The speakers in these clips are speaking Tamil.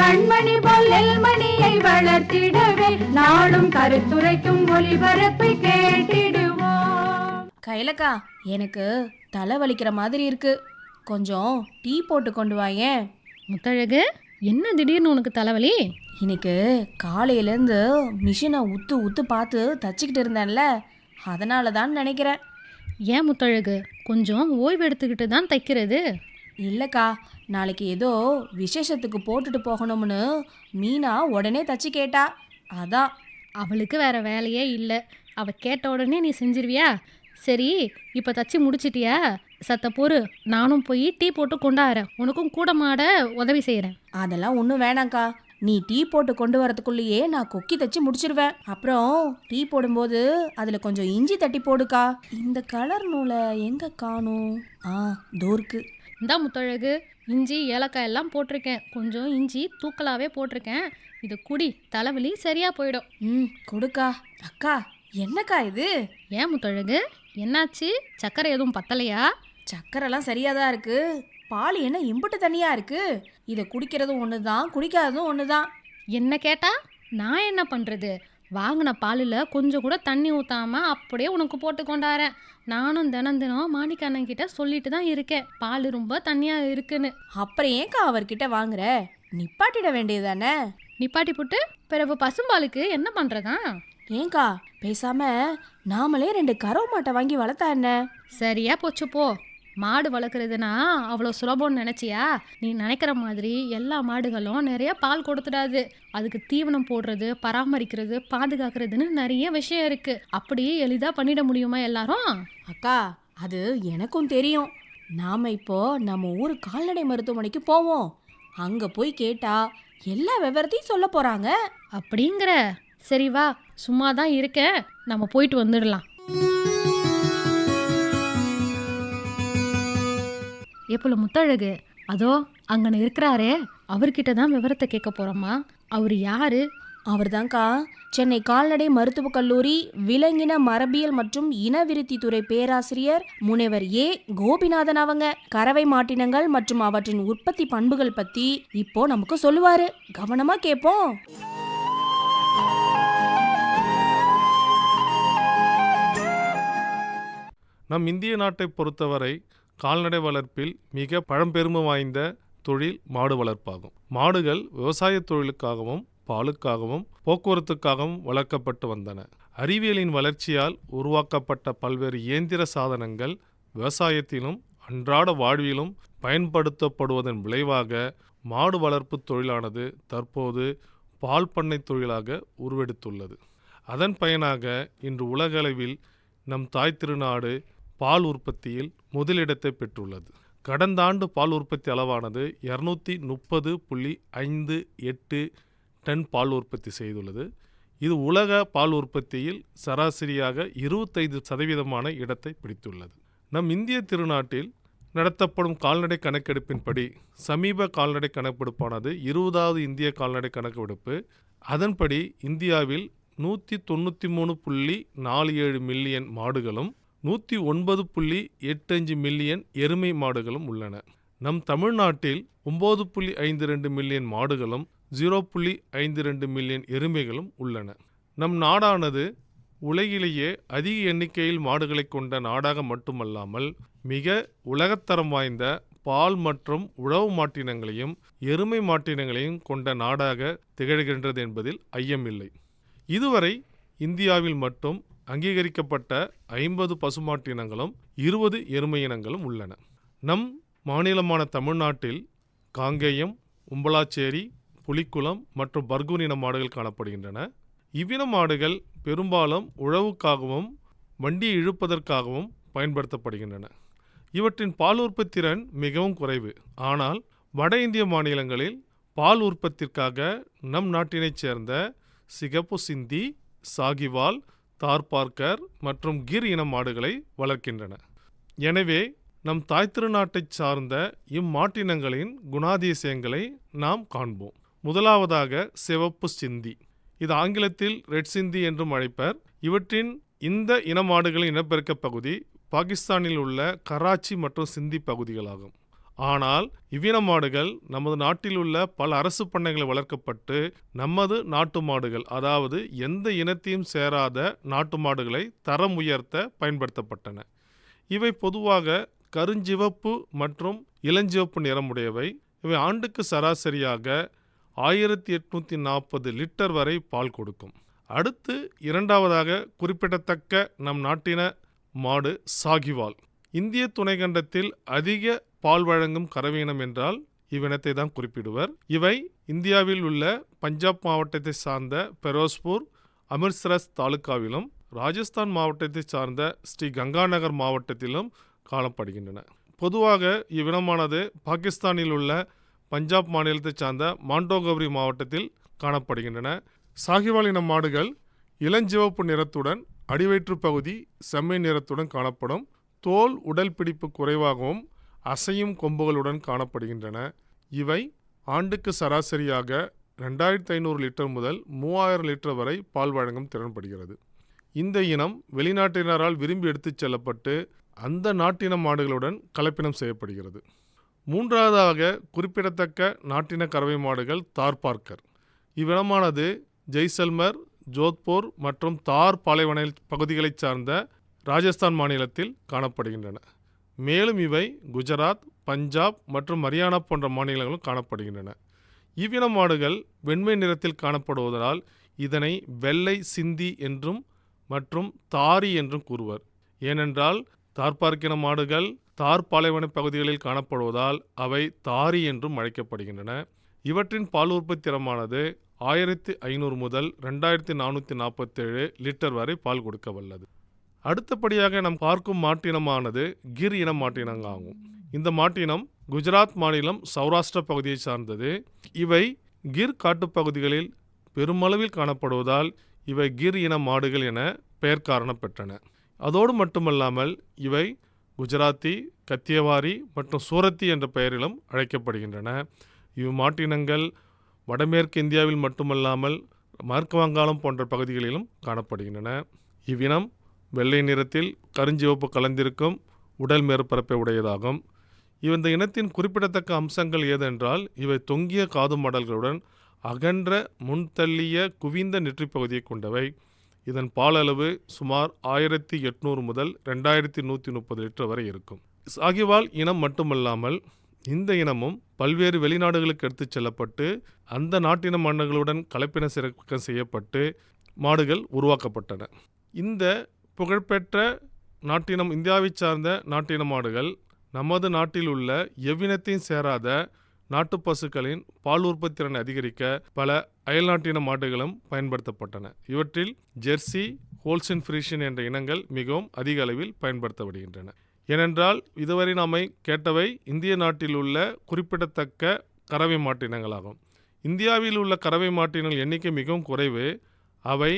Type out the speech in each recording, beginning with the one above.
கண்மணி பொல்லல் மணியை வளர்த்திடவே நாடும் கருத்துரைக்கும் ஒளிபரப்பை கேட்டிடுவோம். கைலக்கா எனக்கு தலை வலிக்கிற மாதிரி இருக்கு. கொஞ்சம் டீ போட்டு கொண்டு வாயேன் முத்தழகு என்ன திடீர்னு உனக்கு தலைவலி? இன்னைக்கு காலையிலேருந்து மிஷினை உத்து உத்து பார்த்து தச்சுக்கிட்டு இருந்தேன்ல அதனால தான் நினைக்கிறேன். ஏன் முத்தழகு கொஞ்சம் ஓய்வு எடுத்துக்கிட்டு தான் தைக்கிறது? இல்லைக்கா நாளைக்கு ஏதோ விசேஷத்துக்கு போட்டுட்டு போகணும்னு மீனா உடனே தச்சு கேட்டா. அதான். அவளுக்கு வேற வேலையே இல்லை. அவ கேட்ட உடனே நீ செஞ்சிருவியா? சரி இப்போ தச்சு முடிச்சிட்டியா? சத்த பொறு நானும் போய் டீ போட்டு கொண்டாடுறேன் உனக்கும் கூட மாட உதவி செய்கிறேன் அதெல்லாம் ஒன்றும் வேணாம்க்கா. நீ டீ போட்டு கொண்டு வரதுக்குள்ளேயே நான் கொக்கி தச்சு முடிச்சிருவேன். அப்புறம் டீ போடும்போது அதில் கொஞ்சம் இஞ்சி தட்டி போடுக்கா. இந்த கலர் நூலை எங்கே காணும்? ஆ தோர்க்கு. இந்தா முத்தழகு இஞ்சி ஏலக்காய் எல்லாம் போட்டிருக்கேன். கொஞ்சம் இஞ்சி தூக்கலாகவே போட்டிருக்கேன். இதை குடி தலைவலி சரியாக போயிடும். ம் கொடுக்கா. அக்கா என்னக்கா இது? ஏன் முத்தழகு? என்னாச்சு? சக்கரை எதுவும் பத்தலையா? சக்கரைலாம் சரியாக தான் இருக்கு. பால் என்ன இம்புட்டு தனியாக இருக்கு. இதை குடிக்கிறதும் ஒன்று தான் குடிக்காததும் ஒன்று தான் என்ன கேட்டா? நான் என்ன பண்ணுறது வாங்கின பாலில் கொஞ்சம் கூட தண்ணி ஊற்றாம அப்படியே உனக்கு போட்டு கொண்டாரேன் நானும் தினம் தினம் மாணிக்க அண்ணன் கிட்ட சொல்லிட்டு தான் இருக்கேன். பால் ரொம்ப தண்ணியாக இருக்குன்னு. அப்புறம் ஏன்க்கா அவர்கிட்ட வாங்குற? நிப்பாட்டிட வேண்டியது நிப்பாட்டி போட்டு பிறகு பசும்பாலுக்கு என்ன பண்ணுறதா ஏன்க்கா பேசாம நாமளே ரெண்டு கறவை மாட்டை வாங்கி வளர்த்தா என்ன? சரியா போச்சு போ. மாடு வளர்க்குறதுனா அவ்வளோ சுலபம்னு நினச்சியா? நீ நினைக்கிற மாதிரி எல்லா மாடுகளும் நிறைய பால் கொடுத்துடாது. அதுக்கு தீவனம் போடுறது பராமரிக்கிறது பாதுகாக்கிறதுன்னு நிறைய விஷயம் இருக்கு. அப்படி எளிதாக பண்ணிட முடியுமா எல்லாரும்? அக்கா அது எனக்கும் தெரியும். நாம இப்போ நம்ம ஊர் கால்நடை மருத்துவமனைக்கு போவோம். அங்க போய் கேட்டா எல்லா விவரத்தையும் சொல்ல போறாங்க. அப்படிங்கிற. சரி வா சும்மா தான் இருக்கேன். நம்ம போயிட்டு வந்துடலாம். எப்பல முத்தழகு அதோ அங்கன இருக்கிறாரே அவர்கிட்ட தான் விவரத்தை கேட்க போறோமா அவர் யாரு? அவர்தான்க்கா. சென்னை கால்நடை மருத்துவக் கல்லூரி விலங்கின மரபியல் மற்றும் இனவிருத்தி துறை பேராசிரியர் முனைவர் ஏ. கோபிநாதன் அவங்க. கறவை மாட்டினங்கள் மற்றும் அவற்றின் உற்பத்தி பண்புகள் பத்தி இப்போ நமக்கு சொல்லுவாரு. கவனமா கேட்போம் நம் இந்திய நாட்டை பொறுத்தவரை கால்நடை வளர்ப்பில் மிக பழம்பெருமை வாய்ந்த தொழில் மாடு வளர்ப்பாகும். மாடுகள் விவசாய தொழிலுக்காகவும் பாலுக்காகவும் போக்குவரத்துக்காகவும் வளர்க்கப்பட்டு வந்தன. அறிவியலின் வளர்ச்சியால் உருவாக்கப்பட்ட பல்வேறு இயந்திர சாதனங்கள் விவசாயத்திலும் அன்றாட வாழ்விலும் பயன்படுத்தப்படுவதன் விளைவாக மாடு வளர்ப்பு தொழிலானது தற்போது பால் பண்ணை தொழிலாக உருவெடுத்துள்ளது. அதன் பயனாக இன்று உலகளவில் நம் தாய் திருநாடு பால் உற்பத்தியில் முதலிடத்தை பெற்றுள்ளது. கடந்த ஆண்டு பால் உற்பத்தி அளவானது இரநூத்தி முப்பது புள்ளி ஐந்து எட்டு டன் பால் உற்பத்தி செய்துள்ளது. இது உலக பால் உற்பத்தியில் சராசரியாக இருபத்தைந்து சதவீதமான இடத்தை பிடித்துள்ளது. நம் இந்திய திருநாட்டில் நடத்தப்படும் கால்நடை கணக்கெடுப்பின்படி சமீப கால்நடை கணக்கெடுப்பானது இருபதாவது இந்திய கால்நடை கணக்கெடுப்பு. அதன்படி இந்தியாவில் நூற்றி தொண்ணூற்றி மூணு புள்ளி நாலு ஏழு மில்லியன் மாடுகளும் நூற்றி ஒன்பது புள்ளி எட்டஞ்சு மில்லியன் எருமை மாடுகளும் உள்ளன. நம் தமிழ்நாட்டில் ஒம்பது புள்ளி ஐந்து ரெண்டு மில்லியன் மாடுகளும் ஜீரோ புள்ளி ஐந்து ரெண்டு மில்லியன் எருமைகளும் உள்ளன. நம் நாடானது உலகிலேயே அதிக எண்ணிக்கையில் மாடுகளை கொண்ட நாடாக மட்டுமல்லாமல் மிக உலகத்தரம் வாய்ந்த பால் மற்றும் உழவு மாட்டினங்களையும் எருமை மாட்டினங்களையும் கொண்ட நாடாக திகழ்கின்றது என்பதில் ஐயமில்லை. இதுவரை இந்தியாவில் மட்டும் அங்கீகரிக்கப்பட்ட ஐம்பது பசுமாட்டினங்களும் இருபது எருமை இனங்களும் உள்ளன. நம் மாநிலமான தமிழ்நாட்டில் காங்கேயம் உம்பலாச்சேரி புலிக்குளம் மற்றும் பர்கூன் இன மாடுகள் காணப்படுகின்றன. இவ்வின மாடுகள் பெரும்பாலும் உழவுக்காகவும் வண்டியை இழுப்பதற்காகவும் பயன்படுத்தப்படுகின்றன. இவற்றின் பால் உற்பத்திறன் மிகவும் குறைவு. ஆனால் வட இந்திய மாநிலங்களில் பால் உற்பத்திற்காக நம் நாட்டினைச் சேர்ந்த சிகப்பு சிந்தி சாகிவால் தார்பார்க்கர் மற்றும் கிர் இன மாடுகளை வளர்க்கின்றன. எனவே நம் தாய் திருநாட்டைச் சார்ந்த இம்மாட்டினங்களின் குணாதிசயங்களை நாம் காண்போம். முதலாவதாக சிவப்பு சிந்தி. இது ஆங்கிலத்தில் ரெட் சிந்தி என்றும் அழைப்பர். இவற்றின் இந்த இன மாடுகளின் இனப்பெருக்க பகுதி பாகிஸ்தானில் உள்ள கராச்சி மற்றும் சிந்தி பகுதிகளாகும். ஆனால் இவ்வின மாடுகள் நமது நாட்டில் உள்ள பல அரசு பண்ணைகளில் வளர்க்கப்பட்டு நமது நாட்டு மாடுகள் அதாவது எந்த இனத்தையும் சேராத நாட்டு மாடுகளை தரம் உயர்த்த பயன்படுத்தப்பட்டன. இவை பொதுவாக கருஞ்சிவப்பு மற்றும் இளஞ்சிவப்பு நிறமுடையவை. இவை ஆண்டுக்கு சராசரியாக ஆயிரத்தி எட்நூற்றி நாற்பது லிட்டர் வரை பால் கொடுக்கும். அடுத்து இரண்டாவதாக குறிப்பிடத்தக்க நம் நாட்டின மாடு சாகிவால். இந்திய துணைக்கண்டத்தில் அதிக பால் வழங்கும் கரவீனம் என்றால் இவ்வினத்தை தான் குறிப்பிடுவர். இவை இந்தியாவில் உள்ள பஞ்சாப் மாவட்டத்தை சார்ந்த பெரோஸ்பூர் அமிர்த்சரஸ் தாலுகாவிலும் ராஜஸ்தான் மாவட்டத்தை சார்ந்த ஸ்ரீ கங்காநகர் மாவட்டத்திலும் காணப்படுகின்றன. பொதுவாக இவ்வினமானது பாகிஸ்தானில் உள்ள பஞ்சாப் மாநிலத்தைச் சார்ந்த மாண்டோகௌரி மாவட்டத்தில் காணப்படுகின்றன. சாகிவால் இன மாடுகள் இளஞ்சிவப்பு நிறத்துடன் அடிவயிற்று பகுதி செம்மை நிறத்துடன் காணப்படும். தோல் உடல் பிடிப்பு குறைவாகவும் அசையும் கொம்புகளுடன் காணப்படுகின்றன. இவை ஆண்டுக்கு சராசரியாக ரெண்டாயிரத்தி ஐநூறு லிட்டர் முதல் மூவாயிரம் லிட்டர் வரை பால் வழங்கும் திறன்படுகிறது. இந்த இனம் வெளிநாட்டினரால் விரும்பி எடுத்துச் செல்லப்பட்டு அந்த நாட்டின மாடுகளுடன் கலப்பினம் செய்யப்படுகிறது. மூன்றாவதாக குறிப்பிடத்தக்க நாட்டின கறவை மாடுகள் தார்பார்க்கர் இவ்வினமானது ஜெய்சல்மர் ஜோத்பூர் மற்றும் தார் பாலைவன பகுதிகளைச் சார்ந்த ராஜஸ்தான் மாநிலத்தில் காணப்படுகின்றன. மேலும் இவை குஜராத் பஞ்சாப் மற்றும் ஹரியானா போன்ற மாநிலங்களும் காணப்படுகின்றன. இவ்வின மாடுகள் வெண்மை நிறத்தில் காணப்படுவதால் இதனை வெள்ளை சிந்தி என்றும் மற்றும் தாரி என்றும் கூறுவர். ஏனென்றால் தார்பார்க்கின மாடுகள் தார் பாலைவன பகுதிகளில் காணப்படுவதால் அவை தாரி என்றும் அழைக்கப்படுகின்றன. இவற்றின் பால் உற்பத்தி திறமானது ஆயிரத்தி ஐநூறு முதல் ரெண்டாயிரத்தி நானூற்றி நாற்பத்தேழு லிட்டர் வரை பால் கொடுக்க வல்லது அடுத்தபடியாக நாம் பார்க்கும் மாட்டினமானது கிர் இன மாட்டினங்காகும். இந்த மாட்டினம் குஜராத் மாநிலம் சௌராஷ்டிர பகுதியை சார்ந்தது. இவை கிர் காட்டுப்பகுதிகளில் பெருமளவில் காணப்படுவதால் இவை கிர் இன மாடுகள் என பெயர் காரணம் பெற்றன. அதோடு மட்டுமல்லாமல் இவை குஜராத்தி கத்தியவாரி மற்றும் சூரத்தி என்ற பெயரிலும் அழைக்கப்படுகின்றன. இவ் மாட்டினங்கள் வடமேற்கு இந்தியாவில் மட்டுமல்லாமல் மேற்கு வங்காளம் போன்ற பகுதிகளிலும் காணப்படுகின்றன. இவ்வினம் வெள்ளை நிறத்தில் கருஞ்சிவப்பு கலந்திருக்கும் உடல் மேற்பரப்பை உடையதாகும். இந்த இனத்தின் குறிப்பிடத்தக்க அம்சங்கள் ஏதென்றால் இவை தொங்கிய காது மடல்களுடன் அகன்ற முன்தள்ளிய குவிந்த நெற்றி பகுதியை கொண்டவை. இதன் பாலளவு சுமார் ஆயிரத்தி எட்நூறு முதல் ரெண்டாயிரத்தி நூற்றி முப்பது லிட்டர் வரை இருக்கும். சாகிவால் இனம் மட்டுமல்லாமல் இந்த இனமும் பல்வேறு வெளிநாடுகளுக்கு எடுத்துச் செல்லப்பட்டு அந்த நாட்டின மன்னர்களுடன் கலப்பின சிறக்கம் செய்யப்பட்டு மாடுகள் உருவாக்கப்பட்டன. இந்த புகழ்பெற்ற நாட்டினம் இந்தியாவைச் சார்ந்த நாட்டின மாடுகள் நமது நாட்டில் உள்ள எவ்வினத்தையும் சேராத நாட்டு பசுக்களின் பால் உற்பத்தி திறனை அதிகரிக்க பல அயல்நாட்டின மாடுகளும் பயன்படுத்தப்பட்டன. இவற்றில் ஜெர்சி ஹோல்சின் ஃப்ரீஷன் என்ற இனங்கள் மிகவும் அதிக அளவில் பயன்படுத்தப்படுகின்றன. ஏனென்றால் இதுவரை நாமை கேட்டவை இந்திய நாட்டில் உள்ள குறிப்பிடத்தக்க கறவை மாட்டினங்களாகும் இந்தியாவில் உள்ள கறவை மாட்டினங்கள் எண்ணிக்கை மிகவும் குறைவு. அவை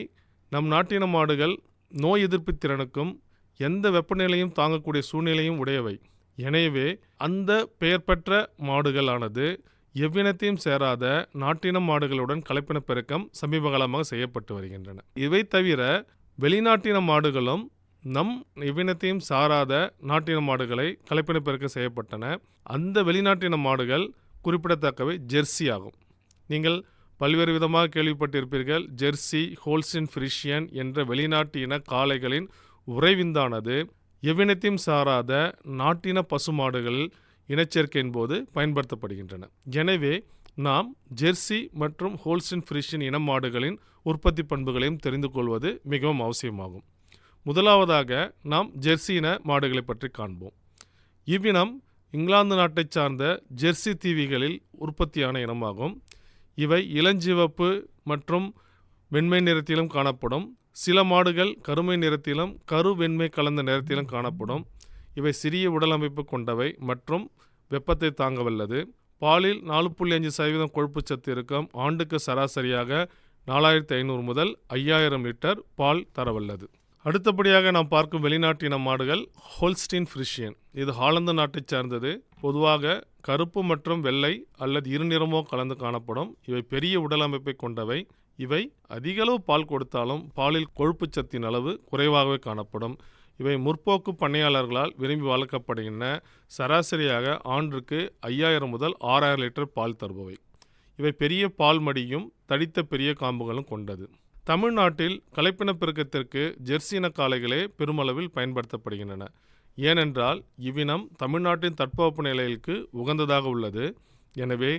நம் நாட்டின மாடுகள் நோய் எதிர்ப்பு திறனுக்கும் எந்த வெப்பநிலையும் தாங்கக்கூடிய சூழ்நிலையும் உடையவை. எனவே அந்த பெயர் பெற்ற மாடுகளானது எவ்வினத்தையும் சேராத நாட்டின மாடுகளுடன் கலப்பின பெருக்கம் சமீப காலமாக செய்யப்பட்டு வருகின்றன. இவை தவிர வெளிநாட்டின மாடுகளும் நம் எவ்வினத்தையும் சாராத நாட்டின மாடுகளை கலப்பின பெருக்கம் செய்யப்பட்டன. அந்த வெளிநாட்டின மாடுகள் குறிப்பிடத்தக்கவை ஜெர்சி ஆகும். நீங்கள் பல்வேறு விதமாக கேள்விப்பட்டிருப்பீர்கள். ஜெர்சி ஹோல்ஸ்டின் ஃப்ரிஷியன் என்ற வெளிநாட்டு இன காளைகளின் உறைவிந்தானது எவ்வினத்தையும் சாராத நாட்டின பசுமாடுகள் இனச்சேர்க்கையின் போது பயன்படுத்தப்படுகின்றன. எனவே நாம் ஜெர்சி மற்றும் ஹோல்ஸ்டின் ஃப்ரிஷின் இன மாடுகளின் உற்பத்தி பண்புகளையும் தெரிந்து கொள்வது மிகவும் அவசியமாகும். முதலாவதாக நாம் ஜெர்சி இன மாடுகளை பற்றி காண்போம். இவ்வினம் இங்கிலாந்து நாட்டைச் சார்ந்த ஜெர்சி தீவிகளில் உற்பத்தியான இனமாகும். இவை இளஞ்சிவப்பு மற்றும் வெண்மை நிறத்திலும் காணப்படும். சில மாடுகள் கருமை நிறத்திலும் கரு வெண்மை கலந்த நிறத்திலும் காணப்படும். இவை சிறிய உடல் அமைப்பு கொண்டவை மற்றும் வெப்பத்தை தாங்க வல்லது பாலில் நாலு புள்ளி அஞ்சு சதவீதம் கொழுப்பு சத்து இருக்கும். ஆண்டுக்கு சராசரியாக நாலாயிரத்தி ஐநூறு முதல் ஐயாயிரம் லிட்டர் பால் தரவல்லது. அடுத்தபடியாக நாம் பார்க்கும் வெளிநாட்டின மாடுகள் ஹோல்ஸ்டீன் ஃப்ரிஷியன். இது ஹாலந்து நாட்டைச் சார்ந்தது. பொதுவாக கருப்பு மற்றும் வெள்ளை அல்லது இருநிறமோ கலந்து காணப்படும். இவை பெரிய உடல் அமைப்பை கொண்டவை. இவை அதிகளவு பால் கொடுத்தாலும் பாலில் கொழுப்புச் சத்தின் அளவு குறைவாகவே காணப்படும். இவை முற்போக்கு பண்ணையாளர்களால் விரும்பி வளர்க்கப்படுகின்றன. சராசரியாக ஆண்டுக்கு ஐயாயிரம் முதல் ஆறாயிரம் லிட்டர் பால் தருபவை. இவை பெரிய பால் மடியும் தடித்த பெரிய காம்புகளும் கொண்டது. தமிழ்நாட்டில் கலைப்பின பெருக்கத்திற்கு ஜெர்சின காளைகளே பெருமளவில் பயன்படுத்தப்படுகின்றன. ஏனென்றால் இவ்வினம் தமிழ்நாட்டின் தட்பவெப்ப நிலைகளுக்கு உகந்ததாக உள்ளது. எனவே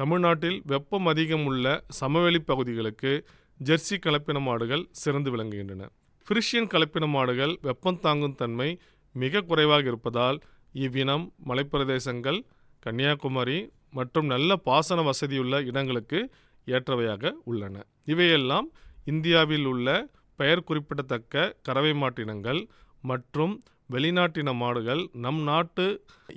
தமிழ்நாட்டில் வெப்பம் அதிகம் உள்ள சமவெளி பகுதிகளுக்கு ஜெர்சி கலப்பின மாடுகள் சிறந்து விளங்குகின்றன. ஃப்ரிஷியன் கலப்பின மாடுகள் வெப்பம் தாங்கும் தன்மை மிக குறைவாக இருப்பதால் இவ்வினம் மலைப்பிரதேசங்கள் கன்னியாகுமரி மற்றும் நல்ல பாசன வசதியுள்ள இடங்களுக்கு ஏற்றவையாக உள்ளன. இவையெல்லாம் இந்தியாவில் உள்ள பெயர் குறிப்பிடத்தக்க கறவை மாட்டினங்கள் மற்றும் வெளிநாட்டின மாடுகள் நம் நாட்டு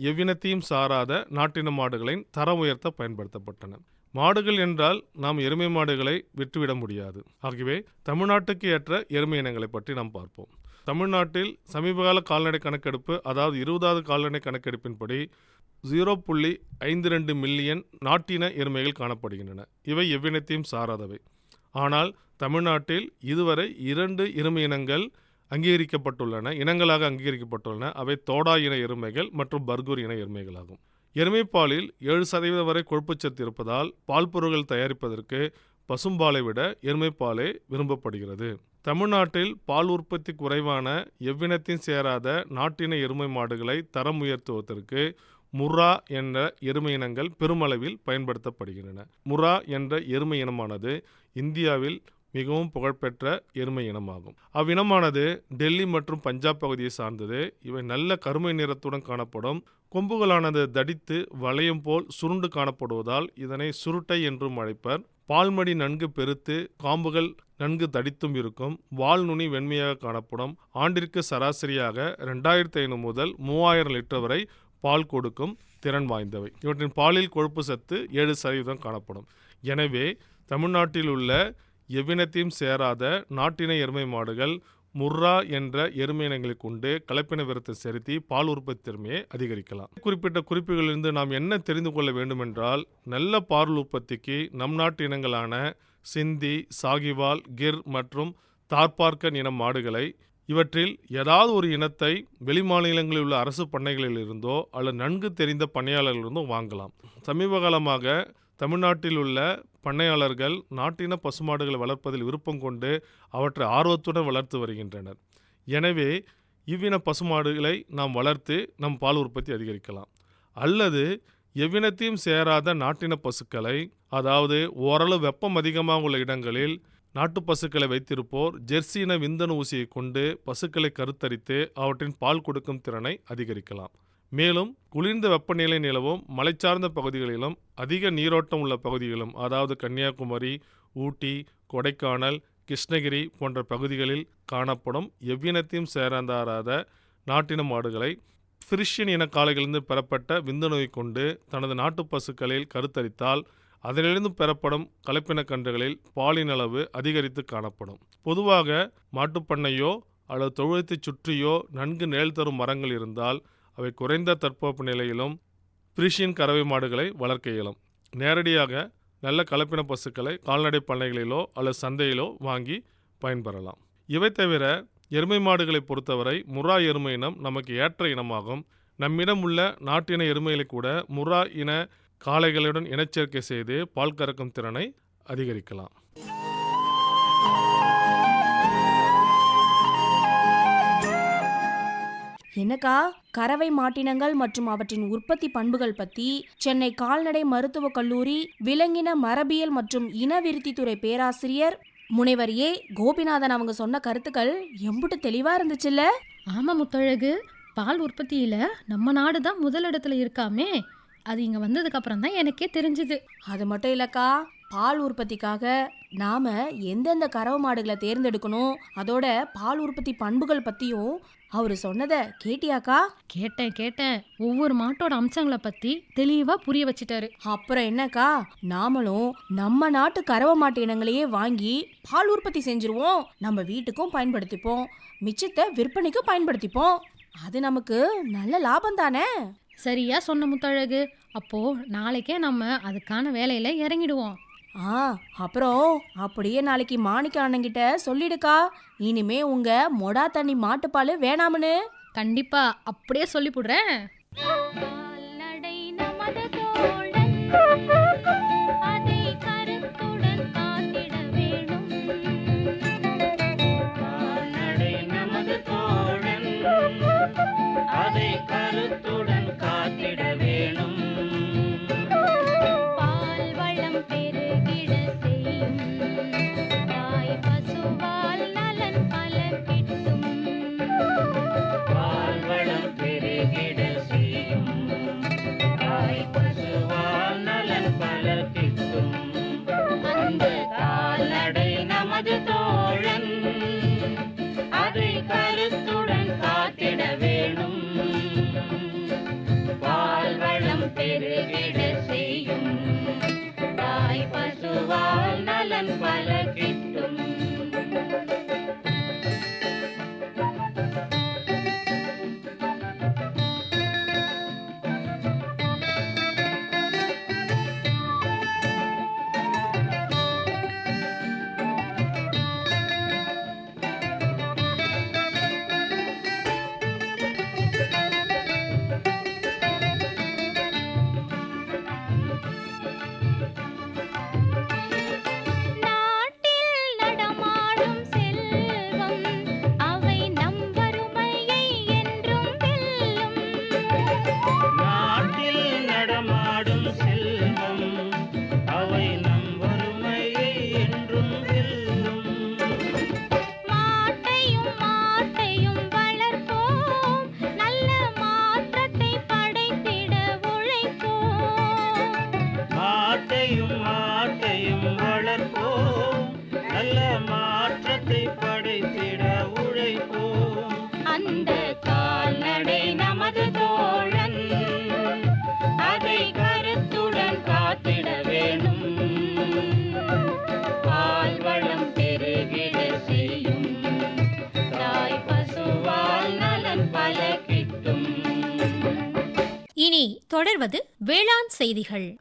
எவ்வினத்தையும் சாராத நாட்டின மாடுகளின் தரம் உயர்த்த பயன்படுத்தப்பட்டன. மாடுகள் என்றால் நாம் எருமை மாடுகளை விட்டுவிட முடியாது. ஆகவே தமிழ்நாட்டுக்கு ஏற்ற எருமை இனங்களை பற்றி நாம் பார்ப்போம். தமிழ்நாட்டில் சமீபகால கால்நடை கணக்கெடுப்பு அதாவது இருபதாவது கால்நடை கணக்கெடுப்பின்படி ஜீரோ புள்ளி ஐந்து ரெண்டு மில்லியன் நாட்டின எருமைகள் காணப்படுகின்றன. இவை எவ்வினத்தையும் சாராதவை. ஆனால் தமிழ்நாட்டில் இதுவரை இரண்டு எருமை இனங்கள் அங்கீகரிக்கப்பட்டுள்ளன இனங்களாக அங்கீகரிக்கப்பட்டுள்ளன. அவை தோடா இன எருமைகள் மற்றும் பர்கூர் இன எருமைகளாகும். எருமைப்பாலில் ஏழு சதவீதம் வரை கொழுப்புச்சத்து இருப்பதால் பால் பொருட்கள் தயாரிப்பதற்கு பசும்பாலை விட எருமைப்பாலே விரும்பப்படுகிறது. தமிழ்நாட்டில் பால் உற்பத்தி குறைவான எவ்வினத்தையும் சேராத நாட்டின எருமை மாடுகளை தரம் உயர்த்துவதற்கு முரா என்ற எருமை இனங்கள் பெருமளவில் பயன்படுத்தப்படுகின்றன. முரா என்ற எருமை இனமானது இந்தியாவில் மிகவும் புகழ்பெற்ற எருமை இனமாகும். அவ்வினமானது டெல்லி மற்றும் பஞ்சாப் பகுதியை சார்ந்தது. இவை நல்ல கருமை நிறத்துடன் காணப்படும். கொம்புகளானது தடித்து வளையம் போல் சுருண்டு காணப்படுவதால் இதனை சுருட்டை என்றும் அழைப்பர். பால்மடி நன்கு பெருத்து காம்புகள் நன்கு தடித்தும் இருக்கும். வால் நுனி வெண்மையாக காணப்படும். ஆண்டிற்கு சராசரியாக ரெண்டாயிரத்தி ஐநூறு முதல் மூவாயிரம் லிட்டர் வரை பால் கொடுக்கும் திறன் வாய்ந்தவை. இவற்றின் பாலில் கொழுப்பு சத்து ஏழு சதவீதம் காணப்படும். எனவே தமிழ்நாட்டில் உள்ள எவ்வினத்தையும் சேராத நாட்டின எருமை மாடுகள் முர்ரா என்ற எருமை இனங்களை கொண்டு கலப்பின விரத்தை செலுத்தி பால் உற்பத்தி திறமையை அதிகரிக்கலாம். குறிப்பிட்ட குறிப்புகளிலிருந்து நாம் என்ன தெரிந்து கொள்ள வேண்டுமென்றால் நல்ல பால் உற்பத்திக்கு நம் நாட்டு இனங்களான சிந்தி சாகிவால் கிர் மற்றும் தார்பார்க்கன் இன மாடுகளை இவற்றில் ஏதாவது ஒரு இனத்தை வெளிமாநிலங்களில் உள்ள அரசு பண்ணைகளில் இருந்தோ அல்லது நன்கு தெரிந்த பணியாளர்களிருந்தோ வாங்கலாம். சமீப காலமாக தமிழ்நாட்டில் உள்ள பண்ணையாளர்கள் நாட்டின பசுமாடுகளை வளர்ப்பதில் விருப்பம் கொண்டு அவற்றை ஆர்வத்துடன் வளர்த்து வருகின்றனர். எனவே இவ்வின பசுமாடுகளை நாம் வளர்த்து நம் பால் உற்பத்தி அதிகரிக்கலாம். அல்லது எவ்வினத்தையும் சேராத நாட்டின பசுக்களை அதாவது ஓரளவு வெப்பம் அதிகமாக உள்ள இடங்களில் நாட்டு பசுக்களை வைத்திருப்போர் ஜெர்சின விந்தணு ஊசியை கொண்டு பசுக்களை கருத்தரித்து அவற்றின் பால் கொடுக்கும் திறனை அதிகரிக்கலாம். மேலும் குளிர்ந்த வெப்பநிலை நிலவும் மலைச்சார்ந்த பகுதிகளிலும் அதிக நீரோட்டம் உள்ள பகுதிகளிலும் அதாவது கன்னியாகுமரி ஊட்டி கொடைக்கானல் கிருஷ்ணகிரி போன்ற பகுதிகளில் காணப்படும் எவ்வினத்தையும் சேராதாராத நாட்டின மாடுகளை ஃப்ரிஷியன் இன காளைகளிலிருந்து பெறப்பட்ட நோய் கொண்டு தனது நாட்டு பசுக்களில் கருத்தரித்தால் அதனிலிருந்து பெறப்படும் கலப்பின கன்றுகளில் பாலின் அளவு அதிகரித்து காணப்படும். பொதுவாக மாட்டுப்பண்ணையோ அல்லது தொழுத்தைச் சுற்றியோ நன்கு நிழல் தரும் மரங்கள் இருந்தால் அவை குறைந்த தட்பவெப்ப நிலையிலும் பிரிஷியன் கறவை மாடுகளை வளர்க்க இயலும். நேரடியாக நல்ல கலப்பின பசுக்களை கால்நடை பண்ணைகளிலோ அல்லது சந்தையிலோ வாங்கி பயன்பெறலாம். இவை தவிர எருமை மாடுகளை பொறுத்தவரை முரா எருமை இனம் நமக்கு ஏற்ற இனமாகும். நம்மிடம் உள்ள நாட்டின எருமைகளை கூட முரா இன காளைகளுடன் இனச்சேர்க்கை செய்து பால் கறக்கும் திறனை அதிகரிக்கலாம். என்னக்கா? கறவை மாட்டினங்கள் மற்றும் அவற்றின் உற்பத்தி பண்புகள் பத்தி சென்னை கால்நடை மருத்துவக் கல்லூரி விலங்கின மரபியல் மற்றும் இனவிருத்தித்துறை பேராசிரியர் முனைவர் ஏ. கோபிநாதன் அவங்க சொன்ன கருத்துக்கள் எம்புட்டு தெளிவா இருந்துச்சுல்ல? ஆமா முத்தழகு. பால் உற்பத்தியில நம்ம நாடு தான் முதலிடத்துல இருக்காமே. அது இங்க வந்ததுக்கு அப்புறம் தான் எனக்கே தெரிஞ்சுது. அது மட்டும் இல்லக்கா. பால் உற்பத்திக்காக நாம எந்தெந்த கறவை மாடுகளை தேர்ந்தெடுக்கணும்? அதோட பால் உற்பத்தி பண்புகள் பத்தியும் அவரு சொன்னதை கேட்டியாக்கா? கேட்டேன் கேட்டேன். ஒவ்வொரு மாட்டோட அம்சங்களை பத்தி தெளிவா புரிய வச்சிட்டாரு. அப்புறம் என்னக்கா? நாமளும் நம்ம நாட்டு கறவை மாட்டு இனங்களையே வாங்கி பால் உற்பத்தி செஞ்சிருவோம். நம்ம வீட்டுக்கும் பயன்படுத்திப்போம். மிச்சத்தை விற்பனைக்கும் பயன்படுத்திப்போம். அது நமக்கு நல்ல லாபம் தானே? சரியா சொன்ன முத்தழகு. அப்போ நாளைக்கே நம்ம அதுக்கான வேலையில இறங்கிடுவோம். ஆ அப்புறம் அப்படியே நாளைக்கு மாணிக்க அண்ணங்கிட்ட சொல்லிடுக்கா. இனிமே உங்க மொடா தண்ணி மாட்டுப்பால் வேணாம்னு. கண்டிப்பா அப்படியே சொல்லி போடுறேன் தொடர்வது வேளாண் செய்திகள்.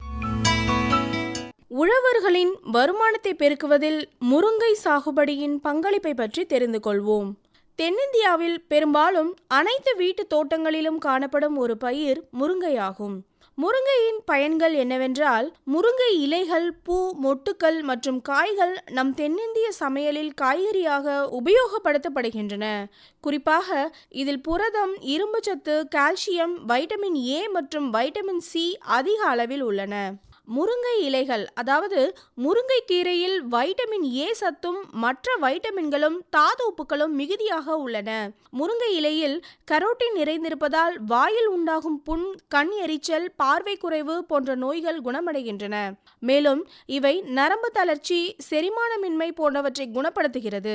உழவர்களின் வருமானத்தை பெருக்குவதில் முருங்கை சாகுபடியின் பங்களிப்பை பற்றி தெரிந்து கொள்வோம். தென்னிந்தியாவில் பெரும்பாலும் அனைத்து வீட்டு தோட்டங்களிலும் காணப்படும் ஒரு பயிர் முருங்கை ஆகும் முருங்கையின் பயன்கள் என்னவென்றால் முருங்கை இலைகள் பூ மொட்டுக்கள் மற்றும் காய்கள் நம் தென்னிந்திய சமையலில் காய்கறியாக உபயோகப்படுத்தப்படுகின்றன. குறிப்பாக இதில் புரதம் இரும்புச்சத்து கால்சியம் வைட்டமின் ஏ மற்றும் வைட்டமின் சி அதிக அளவில் உள்ளன. முருங்கை இலைகள் அதாவது முருங்கை கீரையில் வைட்டமின் ஏ சத்தும் மற்ற வைட்டமின்களும் தாது உப்புகளும் மிகுதியாக உள்ளன. முருங்கை இலையில் கரோட்டின் நிறைந்திருப்பதால் வாயில் உண்டாகும் புண் கண் எரிச்சல் பார்வை குறைவு போன்ற நோய்கள் குணமடைகின்றன. மேலும் இவை நரம்பு தளர்ச்சி செரிமானமின்மை போன்றவற்றை குணப்படுத்துகிறது.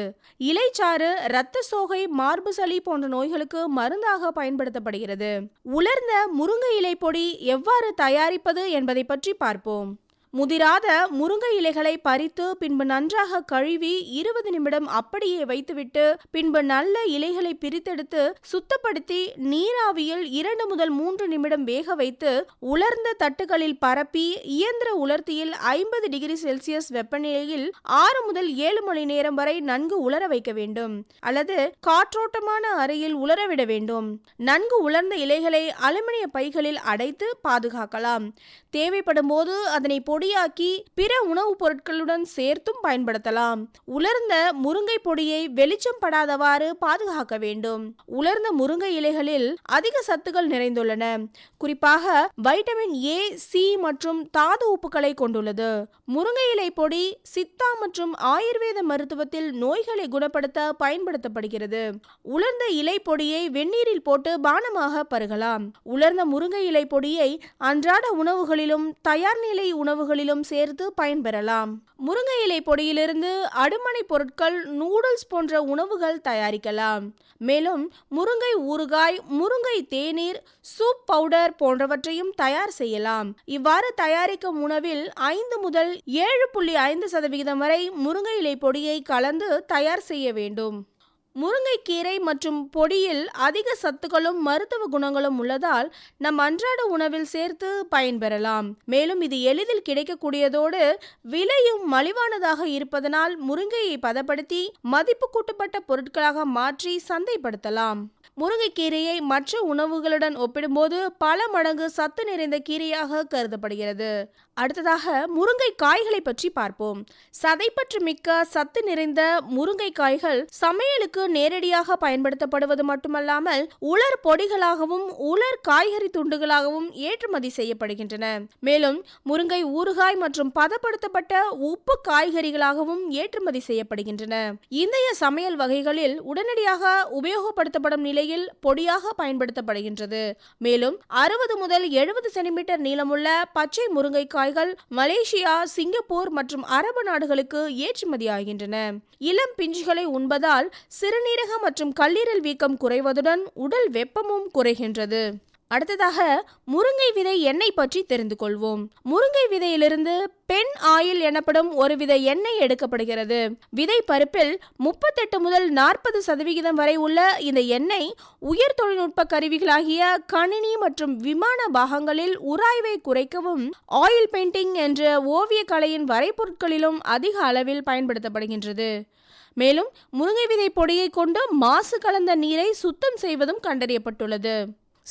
இலைச்சாறு இரத்த சோகை மார்பு சளி போன்ற நோய்களுக்கு மருந்தாக பயன்படுத்தப்படுகிறது. உலர்ந்த முருங்கை இலை பொடி எவ்வாறு தயாரிப்பது என்பதை பற்றி பார்ப்போம். example, முதிராத முருங்கை இலைகளை பறித்து பின்பு நன்றாக கழுவி இருபது நிமிடம் அப்படியே வைத்துவிட்டு பின்பு நல்ல இலைகளை பிரித்தெடுத்து சுத்தப்படுத்தி நீராவியில் இரண்டு முதல் மூன்று நிமிடம் வேக வைத்து உலர்ந்த தட்டுகளில் பரப்பி இயந்திர உலர்த்தியில் ஐம்பது டிகிரி செல்சியஸ் வெப்பநிலையில் ஆறு முதல் ஏழு மணி நேரம் வரை நன்கு உலர வைக்க வேண்டும். அல்லது காற்றோட்டமான அறையில் உலரவிட வேண்டும். நன்கு உலர்ந்த இலைகளை அலுமினிய பைகளில் அடைத்து பாதுகாக்கலாம். தேவைப்படும் போது அதனை பொடியாக்கி பிற உணவுப் பொருட்களுடன் சேர்த்தும் பயன்படுத்தலாம். உலர்ந்த முருங்கை பொடியை வெளிச்சம் படாதவாறு பாதுகாக்க வேண்டும். உலர்ந்த முருங்கை இலைகளில் அதிக சத்துக்கள் நிறைந்துள்ளன. குறிப்பாக வைட்டமின் ஏ சி மற்றும் தாது உப்புகளை கொண்டுள்ளது. முருங்கை இலை பொடி சித்தா மற்றும் ஆயுர்வேத மருத்துவத்தில் நோய்களை குணப்படுத்த பயன்படுத்தப்படுகிறது. உலர்ந்த இலை பொடியை வெந்நீரில் போட்டு பானமாக பருகலாம். உலர்ந்த முருங்கை இலை பொடியை அன்றாட உணவுகளிலும் தயார் நிலை உணவுகளிலும் உணவுகளிலும் சேர்த்து பயன்பெறலாம். முருங்கை இலை பொடியிலிருந்து அடுமனை பொருட்கள் நூடுல்ஸ் போன்ற உணவுகள் தயாரிக்கலாம். மேலும் முருங்கை ஊறுகாய் முருங்கை தேநீர் சூப் பவுடர் போன்றவற்றையும் தயார் செய்யலாம். இவ்வாறு தயாரிக்கும் உணவில் ஐந்து முதல் ஏழு புள்ளி ஐந்து சதவிகிதம் வரை முருங்கை இலை பொடியை கலந்து தயார் செய்ய வேண்டும். முருங்கைக்கீரை மற்றும் பொடியில் அதிக சத்துக்களும் மருத்துவ குணங்களும் உள்ளதால் நம் அன்றாட உணவில் சேர்த்து பயன்பெறலாம். மேலும் இது எளிதில் கிடைக்கக்கூடியதோடு விலையும் மலிவானதாக இருப்பதனால் முருங்கையை பதப்படுத்தி மதிப்பு கூட்டப்பட்ட பொருட்களாக மாற்றி சந்தைப்படுத்தலாம். முருங்கைக்கீரையை மற்ற உணவுகளுடன் ஒப்பிடும்போது பல மடங்கு சத்து நிறைந்த கீரையாக கருதப்படுகிறது. அடுத்ததாக முருங்கை காய்களை பற்றி பார்ப்போம். சதைப்பற்று மிக்க சத்து நிறைந்த முருங்கை காய்கள் சமையலுக்கு நேரடியாக பயன்படுத்தப்படுவது மட்டுமல்லாமல் உலர் பொடிகளாகவும் உலர் காய்கறி துண்டுகளாகவும் ஏற்றுமதி செய்யப்படுகின்றன. மேலும் முருங்கை ஊறுகாய் மற்றும் பதப்படுத்தப்பட்ட உப்பு காய்கறிகளாகவும் ஏற்றுமதி செய்யப்படுகின்றன. இந்திய சமையல் வகைகளில் உடனடியாக உபயோகப்படுத்தப்படும் நிலையில் பொடியாக பயன்படுத்தப்படுகின்றது. மேலும் அறுபது முதல் எழுபது சென்டிமீட்டர் நீளமுள்ள பச்சை முருங்கைக்காய் காய்கள் மலேசியா சிங்கப்பூர் மற்றும் அரபு நாடுகளுக்கு ஏற்றுமதியாகின்றன. இளம் பிஞ்சுகளை உண்பதால் சிறுநீரக மற்றும் கல்லீரல் வீக்கம் குறைவதுடன் உடல் வெப்பமும் குறைகின்றது. அடுத்ததாக முருங்கை விதை எண்ணெய் பற்றி தெரிந்து கொள்வோம். முருங்கை விதையிலிருந்து பெண் ஆயில் எனப்படும் ஒருவித எண்ணெய் எடுக்கப்படுகிறது. விதை பருப்பில் முப்பத்தெட்டு முதல் நாற்பது சதவிகிதம் வரை உள்ள இந்த எண்ணெய் உயர் தொழில்நுட்ப கருவிகளாகிய கணினி மற்றும் விமான பாகங்களில் உராய்வை குறைக்கவும் ஆயில் பெயிண்டிங் என்ற ஓவிய கலையின் வரைபொருட்களிலும் அதிக அளவில் பயன்படுத்தப்படுகின்றது. மேலும் முருங்கை விதை பொடியை கொண்டு மாசு கலந்த நீரை சுத்தம் செய்வதும் கண்டறியப்பட்டுள்ளது.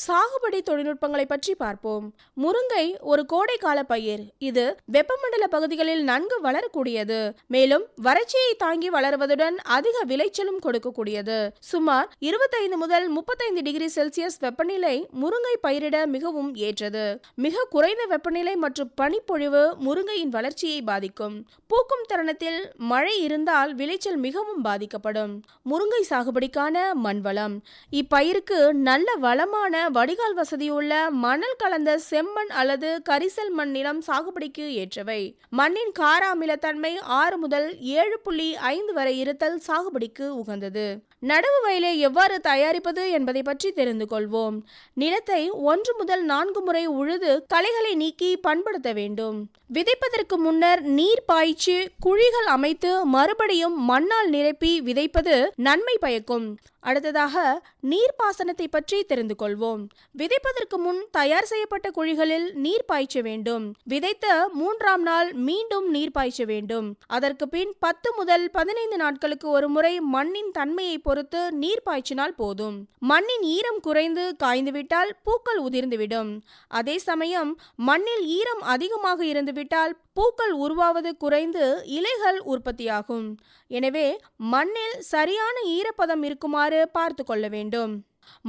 சாகுபடி தொழில்நுட்பங்களை பற்றி பார்ப்போம். முருங்கை ஒரு கோடைக்கால பயிர். இது வெப்பமண்டல பகுதிகளில் நன்கு வளரக்கூடியது. மேலும் வறட்சியை தாங்கி வளருவதுடன் அதிக விளைச்சலும் கொடுக்கக்கூடியது. சுமார் இருபத்தைந்து முதல் முப்பத்தைந்து டிகிரி செல்சியஸ் வெப்பநிலை முருங்கை பயிரிட மிகவும் ஏற்றது. மிக குறைந்த வெப்பநிலை மற்றும் பனிப்பொழிவு முருங்கையின் வளர்ச்சியை பாதிக்கும். பூக்கும் தருணத்தில் மழை இருந்தால் விளைச்சல் மிகவும் பாதிக்கப்படும். முருங்கை சாகுபடிக்கான மண்வளம். இப்பயிருக்கு நல்ல வளமான வடிகால் வசதியுள்ள மணல் கலந்த செம்மண் அல்லது கரிசல் மண் நிலம் சாகுபடிக்கு ஏற்றவை. மண்ணின் கார அமிலத்தன்மை ஆறு முதல் ஏழு புள்ளி ஐந்து வரை இருத்தல் சாகுபடிக்கு உகந்தது. நடவு வயலை எவ்வாறு தயாரிப்பது என்பதை பற்றி தெரிந்து கொள்வோம். நிலத்தை ஒன்று முதல் நான்கு முறை உழுது களைகளை நீக்கி பண்படுத்த வேண்டும். விதைப்பதற்கு முன்னர் நீர் பாய்ச்சி குழிகள் அமைத்து மறுபடியும் மண்ணால் நிரப்பி விதைப்பது நன்மை பயக்கும். அடுத்ததாக நீர்ப்பாசனத்தை பற்றி தெரிந்து கொள்வோம். விதைப்பதற்கு முன் தயார் செய்யப்பட்ட குழிகளில் நீர் பாய்ச்ச வேண்டும். விதைத்த மூன்றாம் நாள் மீண்டும் நீர் பாய்ச்ச வேண்டும். அதற்கு பின் பத்து முதல் பதினைந்து நாட்களுக்கு ஒரு முறை மண்ணின் தன்மையை பொறுத்து நீர் பாய்ச்சினால் போதும். மண்ணின் ஈரம் குறைந்து காய்ந்துவிட்டால் பூக்கள் உதிர்ந்துவிடும். அதே சமயம் மண்ணில் ஈரம் அதிகமாக இருந்துவிட்டால் பூக்கள் உருவாவது குறைந்து இலைகள் உற்பத்தியாகும். எனவே மண்ணில் சரியான ஈரப்பதம் இருக்குமாறு பார்த்து கொள்ள வேண்டும்.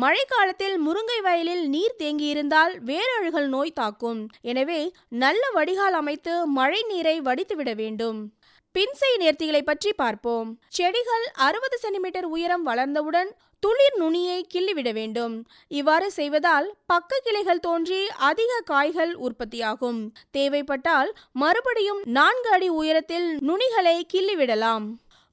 மழைக்காலத்தில் முருங்கை வயலில் நீர் தேங்கியிருந்தால் வேரழுகல் நோய் தாக்கும். எனவே நல்ல வடிகால் அமைத்து மழை நீரை வடித்துவிட வேண்டும். பின்சை நேர்த்திகளை பற்றி பார்ப்போம். செடிகள் அறுபது சென்டிமீட்டர் உயரம் வளர்ந்தவுடன் துளிர் நுனியை கிள்ளிவிட வேண்டும். இவ்வாறு செய்வதால் பக்க கிளைகள் தோன்றி அதிக காய்கள் உற்பத்தியாகும். தேவைப்பட்டால் மறுபடியும் நான்கு அடி உயரத்தில் நுனிகளை கிள்ளிவிடலாம்.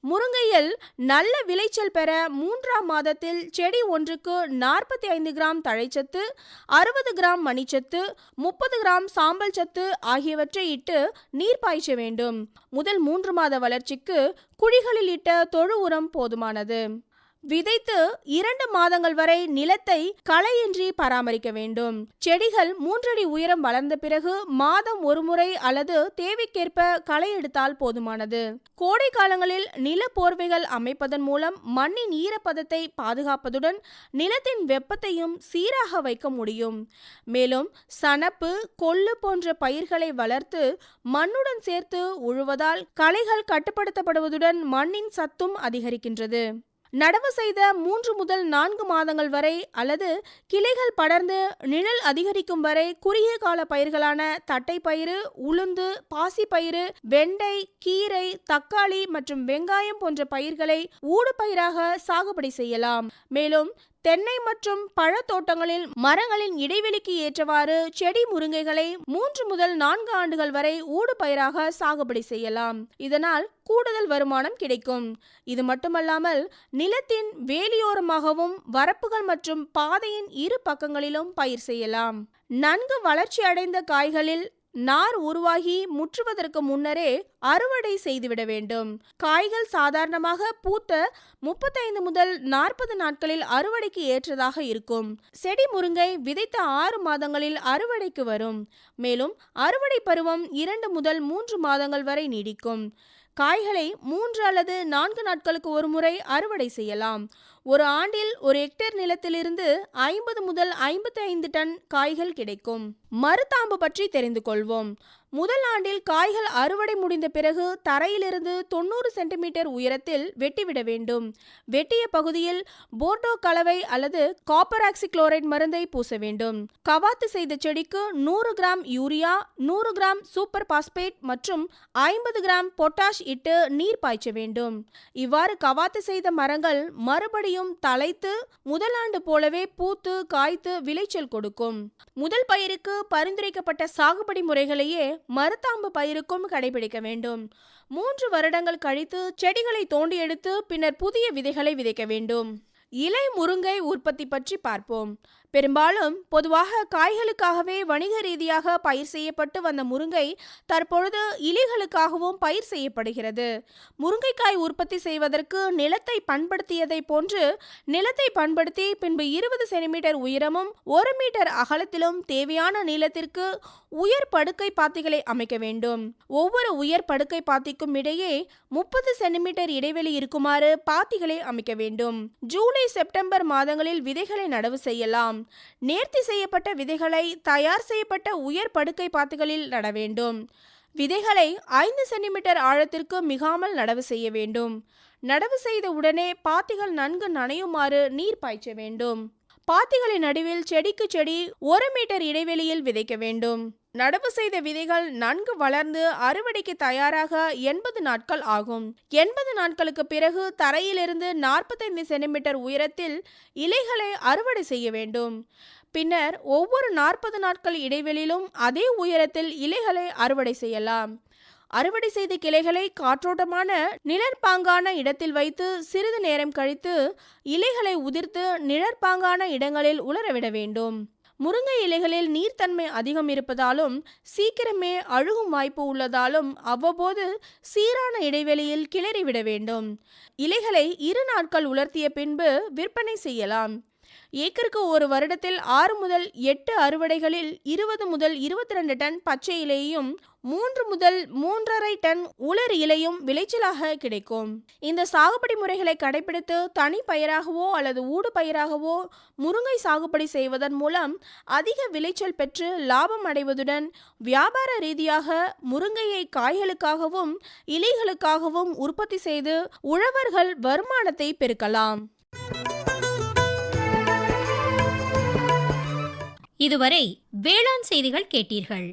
முருங்கையில் நல்ல விளைச்சல் பெற மூன்றாம் மாதத்தில் செடி ஒன்றுக்கு நாற்பத்தி ஐந்து கிராம் தழைச்சத்து அறுபது கிராம் மணிச்சத்து முப்பது கிராம் சாம்பல் சத்து ஆகியவற்றை இட்டு நீர் பாய்ச்ச வேண்டும். முதல் மூன்று மாத வளர்ச்சிக்கு குழிகளில் இட்ட தொழு உரம் போதுமானது. விதைத்து இரண்டு மாதங்கள் வரை நிலத்தை களையின்றி பராமரிக்க வேண்டும். செடிகள் மூன்றடி உயரம் வளர்ந்த பிறகு மாதம் ஒரு முறை அல்லது தேவைக்கேற்ப களை எடுத்தால் போதுமானது. கோடை காலங்களில் நில போர்வைகள் அமைப்பதன் மூலம் மண்ணின் ஈரப்பதத்தை பாதுகாப்பதுடன் நிலத்தின் வெப்பத்தையும் சீராக வைக்க முடியும். மேலும் சணப்பு கொள்ளு போன்ற பயிர்களை வளர்த்து மண்ணுடன் சேர்த்து உழுவதால் களைகள் கட்டுப்படுத்தப்படுவதுடன் மண்ணின் சத்தும் அதிகரிக்கின்றது. நடவு செய்த மூன்று முதல் நான்கு மாதங்கள் வரை அல்லது கிளைகள் படர்ந்து நிழல் அதிகரிக்கும் வரை குறுகிய கால பயிர்களான தட்டைப்பயிறு உளுந்து பாசிப்பயிறு வெண்டை கீரை தக்காளி மற்றும் வெங்காயம் போன்ற பயிர்களை ஊடு பயிராக சாகுபடி செய்யலாம். மேலும் தென்னை மற்றும் பழத்தோட்டங்களில் மரங்களின் இடைவெளிக்கு ஏற்றவாறு செடி முருங்கைகளை மூன்று முதல் நான்கு ஆண்டுகள் வரை ஊடு பயிராக சாகுபடி செய்யலாம். இதனால் கூடுதல் வருமானம் கிடைக்கும். இது மட்டுமல்லாமல் நிலத்தின் வேலியோரமாகவும் வரப்புகள் மற்றும் பாதையின் இரு பக்கங்களிலும் பயிர் செய்யலாம். நன்கு வளர்ச்சி அடைந்த காய்களில் நார் உருவாகி முற்றுவதற்கு முன்னரே அறுவடை செய்துவிட வேண்டும். காய்கள் சாதாரணமாக பூத்த முப்பத்தைந்து முதல் நாற்பது நாட்களில் அறுவடைக்கு ஏற்றதாக இருக்கும். செடி முருங்கை விதைத்த ஆறு மாதங்களில் அறுவடைக்கு வரும். மேலும் அறுவடை பருவம் இரண்டு முதல் மூன்று மாதங்கள் வரை நீடிக்கும். காய்களை மூன்று அல்லது நான்கு நாட்களுக்கு ஒரு முறை அறுவடை செய்யலாம். ஒரு ஆண்டில் ஒரு ஹெக்டேர் நிலத்திலிருந்து ஐம்பது முதல் ஐம்பத்தி ஐந்து டன் காய்கள் கிடைக்கும். மருதாம்பு பற்றி தெரிந்து கொள்வோம். முதல் ஆண்டில் காய்கள் அறுவடை முடிந்த பிறகு தரையிலிருந்து தொண்ணூறு சென்டிமீட்டர் உயரத்தில் வெட்டிவிட வேண்டும். வெட்டிய பகுதியில் போர்டோ கலவை அல்லது காப்பர் ஆக்சிக்ளோரைட் மருந்தை பூச வேண்டும். கவாத்து செய்த செடிக்கு நூறு கிராம் யூரியா நூறு கிராம் சூப்பர் பாஸ்பேட் மற்றும் ஐம்பது கிராம் பொட்டாஷ் இட்டு நீர் பாய்ச்ச வேண்டும். இவ்வாறு கவாத்து செய்த மரங்கள் மறுபடியும் தழைத்து முதலாண்டு போலவே பூத்து காய்த்து விளைச்சல் கொடுக்கும். முதல் பயிருக்கு பரிந்துரைக்கப்பட்ட சாகுபடி முறைகளையே மருத்தாம்பு பயிருக்கும் கடைபிடிக்க வேண்டும். மூன்று வருடங்கள் கழித்து செடிகளை தோண்டி எடுத்து பின்னர் புதிய விதைகளை விதைக்க வேண்டும். இலை முருங்கை உற்பத்தி பற்றி பார்ப்போம். பெரும்பாலும் பொதுவாக காய்களுக்காகவே வணிக ரீதியாக பயிர் செய்யப்பட்டு வந்த முருங்கை தற்பொழுது இலைகளுக்காகவும் பயிர் செய்யப்படுகிறது. முருங்கைக்காய் உற்பத்தி செய்வதற்கு நிலத்தை பண்படுத்தியதை போன்று நிலத்தை பண்படுத்தி பின்பு இருபது சென்டிமீட்டர் உயரமும் ஒரு மீட்டர் அகலத்திலும் தேவையான நீளத்திற்கு உயர் படுக்கை பாத்திகளை அமைக்க வேண்டும். ஒவ்வொரு உயர் படுக்கை பாத்திக்கும் இடையே முப்பது சென்டிமீட்டர் இடைவெளி இருக்குமாறு பாத்திகளை அமைக்க வேண்டும். ஜூலை செப்டம்பர் மாதங்களில் விதைகளை நடவு செய்யலாம். நேர்த்தி செய்யப்பட்ட விதைகளை தயார் செய்யப்பட்ட உயர் படுக்கை பாத்துகளில் நட வேண்டும். விதைகளை ஐந்து சென்டிமீட்டர் ஆழத்திற்கு மிகாமல் நடவு செய்ய வேண்டும். நடவு செய்த உடனே பாத்திகள் நன்கு நனையுமாறு நீர் பாய்ச்ச வேண்டும். பாத்திகளின் நடுவில் செடிக்கு செடி ஒரு மீட்டர் இடைவெளியில் விதைக்க வேண்டும். நடவு செய்த விதைகள் நன்கு வளர்ந்து அறுவடைக்கு தயாராக எண்பது நாட்கள் ஆகும். எண்பது நாட்களுக்கு பிறகு தரையிலிருந்து நாற்பத்தைந்து சென்டிமீட்டர் உயரத்தில் இலைகளை அறுவடை செய்ய வேண்டும். பின்னர் ஒவ்வொரு நாற்பது நாட்கள் இடைவெளியிலும் அதே உயரத்தில் இலைகளை அறுவடை செய்யலாம். அறுவடை செய்த கிளைகளை காற்றோட்டமான நிழற்பாங்கான இடத்தில் வைத்து சிறிது நேரம் கழித்து இலைகளை உதிர்த்து நிழற்பாங்கான இடங்களில் உலரவிட வேண்டும். முருங்கை இலைகளில் நீர்த்தன்மை அதிகம் இருப்பதாலும் சீக்கிரமே அழுகும் வாய்ப்பு உள்ளதாலும் அவ்வப்போது சீரான இடைவெளியில் கிளறிவிட வேண்டும். இலைகளை இரு நாட்கள் உலர்த்திய பின்பு விற்பனை செய்யலாம். ஏக்கருக்கு ஒரு வருடத்தில் ஆறு முதல் எட்டு அறுவடைகளில் இருபது முதல் இருபத்தி ரெண்டு டன் பச்சை இலையும் மூன்று முதல் மூன்றரை டன் உலர் இலையும் விளைச்சலாக கிடைக்கும். இந்த சாகுபடி முறைகளை கடைபிடித்து தனி பயிராகவோ அல்லது ஊடு பயிராகவோ முருங்கை சாகுபடி செய்வதன் மூலம் அதிக விளைச்சல் பெற்று லாபம் அடைவதுடன் வியாபார ரீதியாக முருங்கையை காய்களுக்காகவும் இலைகளுக்காகவும் உற்பத்தி செய்து உழவர்கள் வருமானத்தை பெருக்கலாம். இதுவரை வேளாண் செய்திகள் கேட்டீர்கள்.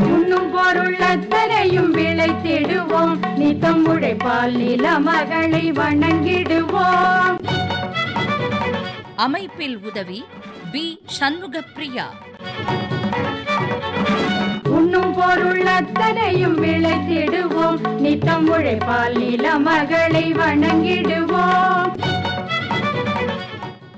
உண்ணும் பொருள் அத்தனையும் விளைத்திடுவோம் நித்தம் உழைப்பால் நில மகளை வணங்கிடுவோம். அமைப்பில் உதவி பி. சண்முகப்பிரியா. உண்ணும் பொருள் அத்தனையும் விளைத்திடுவோம் நித்தம் உழைப்பால் நில மகளை வணங்கிடுவோம்.